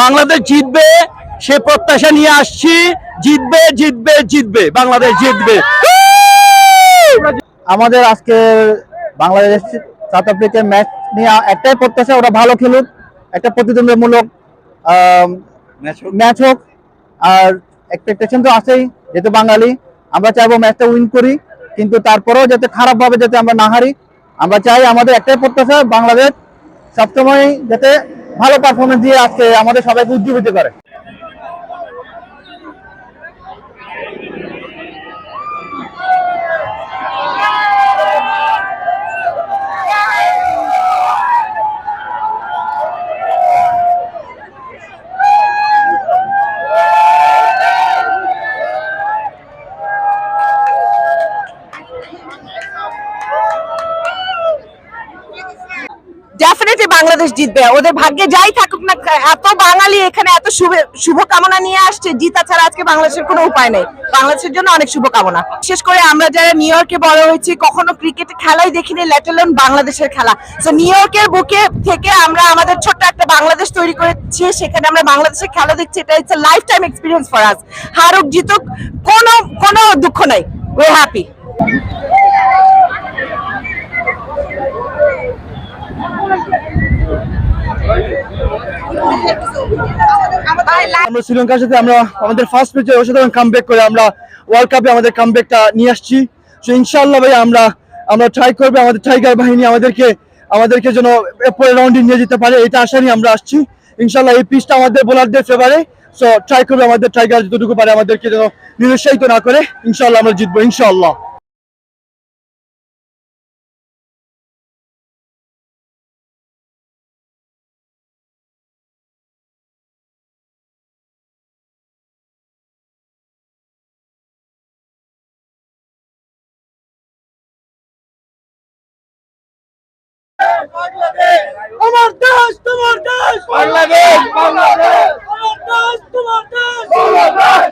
বাংলাদেশ জিতবে সে প্রত্যাশা নিয়ে আসছি। জিতবে জিতবে জিতবে। বাংলাদেশ জিতবে। আমাদের আজকে বাংলাদেশ সাউথ আফ্রিকার ম্যাচ নিয়ে একটাই প্রত্যাশা ওরা ভালো খেলুক। একটা প্রতিদ্বন্দ্বিমূলক ম্যাচ হোক। আর এক্সপেকটেশন তো আছেই। যেহেতু বাঙালি, আমরা চাইব ম্যাচটা উইন করি, কিন্তু তারপরেও যাতে খারাপভাবে যাতে আমরা না হারি, আমরা চাই আমাদের একটাই প্রত্যাশা, বাংলাদেশ সবসময় যাতে ভালো পারফরমেন্স দিয়ে আজকে আমাদের সবাইকে উজ্জীবিত করে। ডেফিনেটলি বাংলাদেশ জিতবে। ওদের ভাগ্যে যাই থাকুক না, এত বাঙালি এখানে এত শুভ- শুভকামনা নিয়ে আসছে জিতা ছাড়া আজকে বাংলাদেশের কোনো উপায় নেই। বাংলাদেশের জন্য অনেক শুভকামনা। বিশেষ করে আমরা যারা নিউ ইয়র্কে বড় হয়েছি, কখনো ক্রিকেট খেলাই দেখিনি লেটেলন বাংলাদেশের খেলা। তো নিউ ইয়র্কের বুকে থেকে আমরা আমাদের ছোট্ট একটা বাংলাদেশ তৈরি করেছি, সেখানে আমরা বাংলাদেশের খেলা দেখছি। এটা it's lifetime experience for us হারুক জিতুক, কোনো কোনো দুঃখ নাই। ওয়ে হ্যাপি আমরা শ্রীলঙ্কার সাথে আমরা আমাদের ফার্স্ট ম্যাচে অসাধারণ কামব্যাক করে আমরা ওয়ার্ল্ড কাপে আমাদের কামব্যাকটা নিয়ে আসছি। তো ইনশাআল্লাহ ভাই, আমরা আমরা ট্রাই করব আমাদের টাইগার বাহিনী আমাদেরকে আমাদেরকে যেন পরের রাউন্ডে নিয়ে যেতে পারে, এটা আশা নিয়ে আমরা আসছি। ইনশাআল্লাহ এই পিচটা আমাদের বোলারদের ফেভারে সো ট্রাই করবে আমাদের টাইগার যতটুকু পারে আমাদেরকে যেন নিরুৎসাহিত না করে। ইনশাআল্লাহ আমরা জিতবো, ইনশাআল্লাহ। আমার দেশ তোমার দেশ। বাংলাদেশ বাংলাদেশ। আমার দেশ তোমার দেশ। বাংলাদেশ।